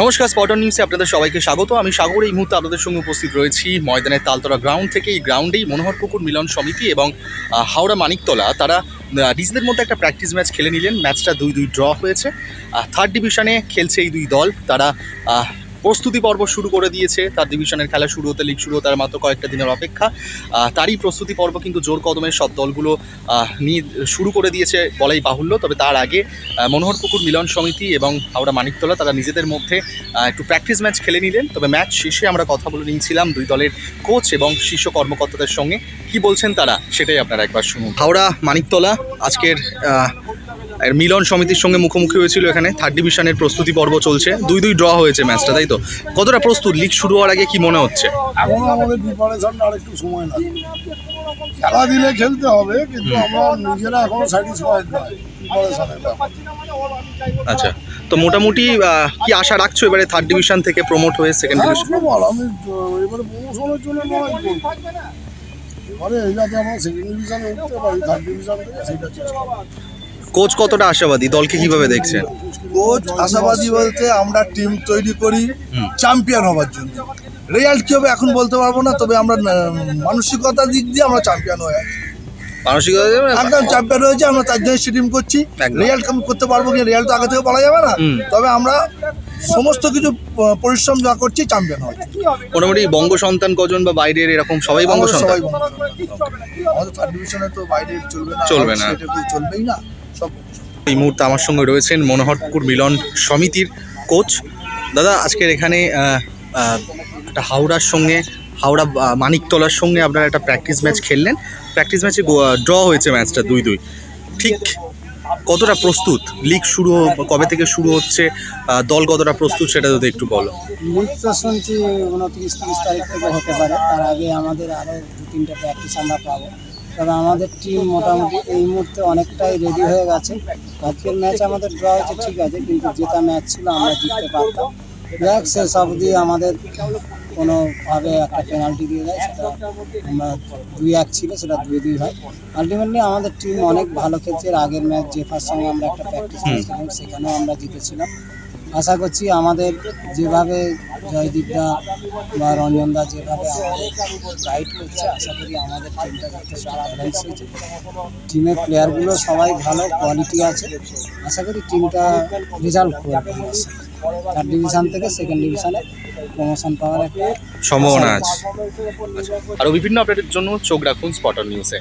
নমস্কার স্পটন নিউজে আপনাদের সবাইকে স্বাগত। আমি সাগর, এই মুহূর্তে আপনাদের সঙ্গে উপস্থিত রয়েছি ময়দানের তালতলা গ্রাউন্ড থেকে। এই গ্রাউন্ডেই মনোহরপুকুর মিলন সমিতি এবং হাওড়া মানিকতলা। তারা নিজেদের মধ্যে একটা প্র্যাকটিস ম্যাচ খেলে নিলেন। ম্যাচটা দুই দুই ড্র হয়েছে। থার্ড ডিভিশনে খেলছে এই দুই দল। তারা প্রস্তুতি পর্ব শুরু করে দিয়েছে। তার ডিভিশনের খেলা শুরু হতে লিগ শুরু হতে আর মাত্র কয়েকটা দিনের অপেক্ষা। তারই প্রস্তুতি পর্ব কিন্তু জোর কদমে সব দলগুলো নিয়ে শুরু করে দিয়েছে বলাই বাহুল্য। তবে তার আগে মনোহরপুকুর মিলন সমিতি এবং হাওড়া মানিকতলা তারা নিজেদের মধ্যে একটু প্র্যাকটিস ম্যাচ খেলে নিলেন। তবে ম্যাচ শেষে আমরা কথা বলে নিয়েছিলাম দুই দলের কোচ এবং শীর্ষ কর্মকর্তাদের সঙ্গে। কি বলছেন তারা? সেটাই আপনারা একবার শুনুন। হাওড়া মানিকতলা, আজকের এর মিলন সমিতির সঙ্গে মুখোমুখি হয়েছিল এখানে। থার্ড ডিভিশনের প্রস্তুতি পর্ব চলছে। দুই দুই ড্র হয়েছে ম্যাচটা তাই তো? কতটা প্রস্তুত? লিগ শুরু হওয়ার আগে কি মনে হচ্ছে? এখনও আমাদের প্রিপারেশন আর একটু সময় লাগবে খেলা দিলে খেলতে হবে কিন্তু আমরা নিজেরা এখনও স্যাটিসফাইড নয় আচ্ছা তো মোটামুটি কি আশা রাখছো এবারে থার্ড ডিভিশন থেকে প্রমোট হয়ে সেকেন্ড হ্যাঁ ডিভিশন আমি এবারে প্রমোশনের জন্য লড়াই করব। এবারে এই যাতে আমরা সেকেন্ড ডিভিশনে উঠতে পারি থার্ড ডিভিশন থেকে সেটা চেষ্টা। কোচ কতটা আশাবাদী? দলকে কীভাবে দেখছেন? কোচ আশাবাদী বলতে আমরা টিম তৈরি করি। চ্যাম্পিয়ন হওয়ার জন্য। রেজাল্ট কি হবে এখন বলতে পারব না তবে আমরা আহ, মানসিকতার দিক দিয়ে আমরা চ্যাম্পিয়ন হয়ে আছি। মানসিকতা একদম চ্যাম্পিয়ন হয়েছে আমরা তার জন্য টিম করছি। একদম। রেজাল্ট কেমন করতে পারব কি রেজাল্ট তো আগে থেকে বলা যাবে না। তবে আমরা সমস্ত কিছু পরিশ্রম যা করছি চ্যাম্পিয়ন মোটামুটি বঙ্গ সন্তান কজন বা বাইরের এরকম সবাই বঙ্গ সন্তান? আমাদের থার্ড ডিভিশনে তো বাইরে চলবে না চলবে না। চলবেই না। এই মুহূর্তে আমার সঙ্গে রয়েছেন মনোহরপুর মিলন সমিতির কোচ। দাদা, আজকের এখানে একটা হাওড়ার সঙ্গে, হাওড়া মানিকতলার সঙ্গে আপনারা একটা প্র্যাকটিস ম্যাচ খেললেন। প্র্যাকটিস ম্যাচে ড্র হয়েছে ম্যাচটা দুই দুই ঠিক কতটা প্রস্তুত? লিগ শুরু কবে থেকে শুরু হচ্ছে? দল কতটা প্রস্তুত সেটা যদি একটু বলো। লিগ শুনছি উনত্রিশ, তিরিশ তারিখ থেকে হতে পারে। তার আগে আমাদের আরও দু তিনটে প্র্যাকটিস আমরা পাবো। তবে আমাদের টিম মোটামুটি এই মুহূর্তে অনেকটাই রেডি হয়ে গেছে। আজকের ম্যাচ আমাদের ড্র হয়েছে ঠিক আছে কিন্তু যেটা ম্যাচ ছিল আমরা জিততে পারতাম। দেখ শেষ অবধি আমাদের কোনোভাবে একটা পেনাল্টি দিয়ে দেয় সেটা আমরা দুই এক ছিল সেটা দুই দুই হয়। আলটিমেটলি আমাদের টিম অনেক ভালো খেলছে আগের ম্যাচ জেফার সঙ্গে আমরা একটা প্র্যাকটিস করেছিলাম সেখানেও আমরা জিতেছিলাম। আশা করছি আমাদের যেভাবে জয়দীপদা বা রঞ্জনদা যেভাবে আমাদের গাইড করছে আশা করি আমাদের টিমটা যথেষ্ট ব্যালেন্স হয়েছে। টিমের প্লেয়ারগুলো সবাই ভালো কোয়ালিটি আছে। আশা করি টিমটা রেজাল্ট করবে থার্ড ডিভিশন থেকে সেকেন্ড ডিভিশনে প্রমোশন পাওয়ার একটা সম্ভাবনা আছে। আরও বিভিন্ন আপডেটের জন্য চোখ রাখুন স্পটার নিউজে